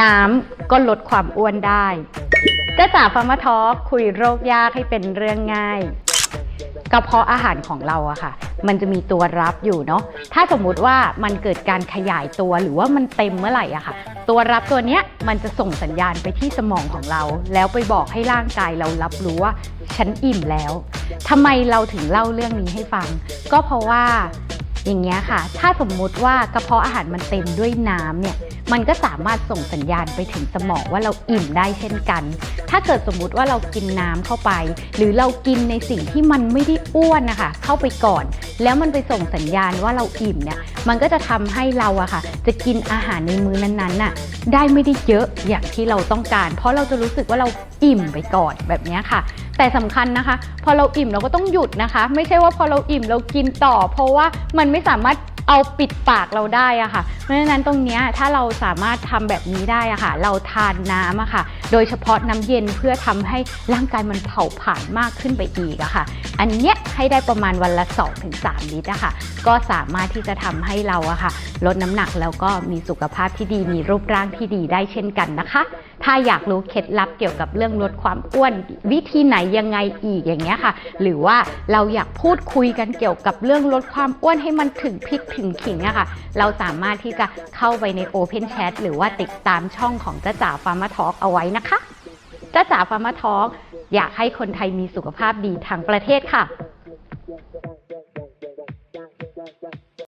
น้ำก็ลดความอ้วนได้จ้าจ๋าฟาร์มาทอคุยโรคยากให้เป็นเรื่องง่ายกระเพาะอาหารของเราอะค่ะ มันจะมีตัวรับอยู่เนาะถ้าสมมุติว่ามันเกิดการขยายตัวหรือว่ามันเต็มเมื่อไหร่อะค่ะ ตัวรับตัวเนี้ยมันจะส่งสัญญาณไปที่สมองของเรา แล้วไปบอกให้ร่างกายเรารับรู้ว่าฉันอิ่มแล้วทำไมเราถึงเล่าเรื่องนี้ให้ฟัง ก็เพราะว่าอย่างเงี้ยค่ะ ถ้าสมมุติว่ากระเพาะอาหารมันเต็มด้วยน้ำเนี่ย มันก็สามารถส่งสัญญาณไปถึงสมองว่าเราอิ่มได้เช่นกัน ถ้าเกิดสมมุติว่าเรากินน้ำเข้าไป หรือเรากินในสิ่งที่มันไม่ได้อ้วนนะคะเข้าไปก่อน แล้วมันไปส่งสัญญาณว่าเราอิ่มเนี่ยมันก็จะทำให้เราอะค่ะ จะกินอาหารในมื้อนั้นๆน่ะได้ไม่ได้เยอะอย่างที่เราต้องการ เพราะเราจะรู้สึกว่าเราอิ่มไปก่อนแบบนี้ค่ะ แต่สำคัญนะคะ พอเราอิ่มเราก็ต้องหยุดนะคะ ไม่ใช่ว่าพอเราอิ่มเรากินต่อ เพราะว่ามันไม่สามารถ เอาปิดปากเราได้อะค่ะ เพราะฉะนั้นตรงนี้ถ้าเราสามารถทำแบบนี้ได้อะค่ะ เราทานน้ำอะค่ะ โดยเฉพาะน้ำเย็นเพื่อทำให้ร่างกายมันเผาผลาญมากขึ้นไปอีกอะค่ะ อันเนี้ยให้ได้ประมาณวันละ 2-3 ลิตรอะค่ะ ก็สามารถที่จะทำให้เราอะค่ะ ลดน้ำหนักแล้วก็มีสุขภาพที่ดีมีรูปร่างที่ดีได้เช่นกันนะคะ ถ้าอยากรู้เคล็ดลับเกี่ยวกับเรื่องลดความอ้วนวิธีไหนยังไงอีกอย่างเงี้ยค่ะ หรือว่าเราอยากพูดคุยกันเกี่ยวกับเรื่องลดความอ้วนให้มันถึงพริกถึงขิงอะค่ะ เราสามารถที่จะเข้าไปใน Open Chat หรือว่าติดตามช่องของจ้าจ๋าฟาร์มาทอ k เอาไว้นะคะจ้าจ๋าฟาร์มาทอ k อยากให้คนไทยมีสุขภาพดีทั้งประเทศค่ะ